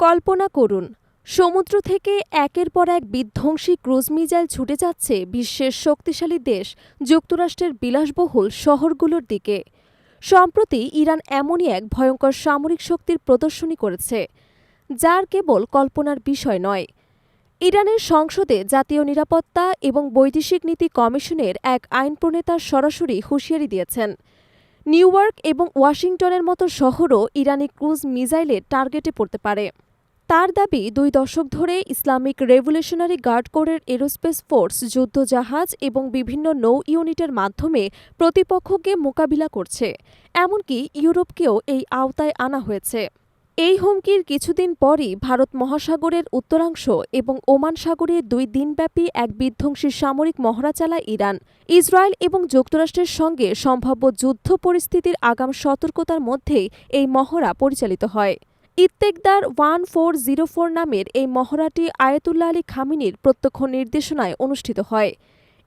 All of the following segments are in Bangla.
কল্পনা করুন, সমুদ্র থেকে একের পর এক বিধ্বংসী ক্রুজ মিজাইল ছুটে যাচ্ছে বিশ্বের শক্তিশালী দেশ যুক্তরাষ্ট্রের বিলাসবহুল শহরগুলোর দিকে। সম্প্রতি ইরান এমনই এক ভয়ঙ্কর সামরিক শক্তির প্রদর্শনী করেছে, যার কেবল কল্পনার বিষয় নয়। ইরানের সংসদে জাতীয় নিরাপত্তা এবং বৈদেশিক নীতি কমিশনের এক আইন প্রণেতা সরাসরি হুঁশিয়ারি দিয়েছেন। নিউ ইয়র্ক এবং ওয়াশিংটনের মতো শহরও ইরানি ক্রুজ মিজাইলের টার্গেটে পড়তে পারে। তার দাবি, দুই দশক ধরে ইসলামিক রেভলিউশনারি গার্ড কোরের এরোস্পেস ফোর্স, যুদ্ধজাহাজ এবং বিভিন্ন নৌ ইউনিটের মাধ্যমে প্রতিপক্ষকে মোকাবিলা করছে। এমনকি ইউরোপকেও এই আওতায় আনা হয়েছে। এই হুমকির কিছুদিন পরই ভারত মহাসাগরের উত্তরাংশ এবং ওমান সাগরে দুই দিনব্যাপী এক বিধ্বংসী সামরিক মহড়া চালায় ইরান। ইসরায়েল এবং যুক্তরাষ্ট্রের সঙ্গে সম্ভাব্য যুদ্ধ পরিস্থিতির আগাম সতর্কতার মধ্যেই এই মহড়া পরিচালিত হয়। ইত্তেকদার ওয়ান ফোর জিরো ফোর নামের এই মহড়াটি আয়াতুল্লাহ আলী খামিনির প্রত্যক্ষ নির্দেশনায় অনুষ্ঠিত হয়।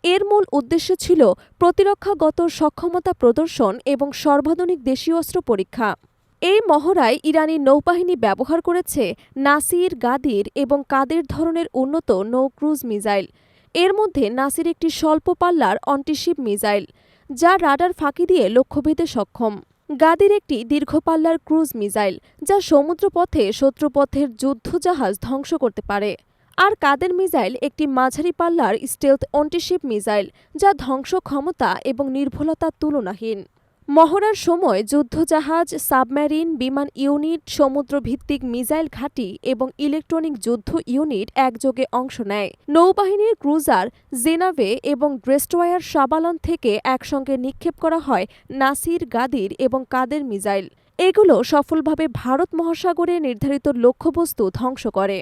এর মূল উদ্দেশ্য ছিল প্রতিরক্ষাগত সক্ষমতা প্রদর্শন এবং সর্বাধুনিক দেশীয় অস্ত্র পরীক্ষা। এই মহড়ায় ইরানি নৌবাহিনী ব্যবহার করেছে নাসির গাদির এবং কাদের ধরনের উন্নত নৌ ক্রুজ মিসাইল। এর মধ্যে নাসির একটি স্বল্প পাল্লার অন্টিশিপ মিসাইল, যা রাডার ফাঁকি দিয়ে লক্ষ্যভেদে সক্ষম। গাদির একটি দীর্ঘপাল্লার ক্রুজ মিসাইল, যা সমুদ্রপথে শত্রুপথের যুদ্ধজাহাজ ধ্বংস করতে পারে। আর কাদের মিসাইল একটি মাঝারি পাল্লার স্টেলথ অন্টিশিপ মিসাইল, যা ধ্বংস ক্ষমতা এবং নির্ভুলতা তুলনাহীন। মহড়ার সময় যুদ্ধজাহাজ, সাবমেরিন, বিমান ইউনিট, সমুদ্রভিত্তিক মিসাইল ঘাঁটি এবং ইলেকট্রনিক যুদ্ধ ইউনিট একযোগে অংশ নেয়। নৌবাহিনীর ক্রুজার জেনাভে এবং ড্রেস্টওয়ার সাবালন থেকে একসঙ্গে নিক্ষেপ করা হয় নাসির, গাদির এবং কাদের মিসাইল। এগুলো সফলভাবে ভারত মহাসাগরে নির্ধারিত লক্ষ্যবস্তু ধ্বংস করে।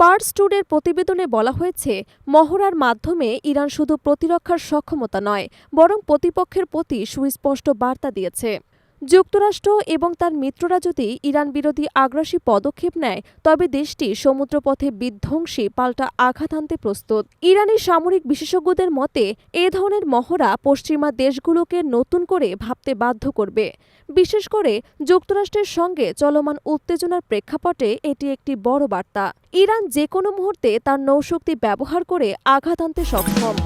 পার্স টুডের প্রতিবেদনে বলা হয়েছে, মহড়ার মাধ্যমে ইরান শুধু প্রতিরক্ষার সক্ষমতা নয়, বরং প্রতিপক্ষের প্রতি সুস্পষ্ট বার্তা দিয়েছে। যুক্তরাষ্ট্র এবং তার মিত্ররা যদি ইরান বিরোধী আগ্রাসী পদক্ষেপ নেয়, তবে দেশটি সমুদ্রপথে বিধ্বংসী পাল্টা আঘাত আনতে প্রস্তুত। ইরানি সামরিক বিশেষজ্ঞদের মতে, এ ধরনের মহড়া পশ্চিমা দেশগুলোকে নতুন করে ভাবতে বাধ্য করবে। বিশেষ করে যুক্তরাষ্ট্রের সঙ্গে চলমান উত্তেজনার প্রেক্ষাপটে এটি একটি বড় বার্তা। ইরান যে কোনো মুহূর্তে তার নৌশক্তি ব্যবহার করে আঘাত আনতে সক্ষম।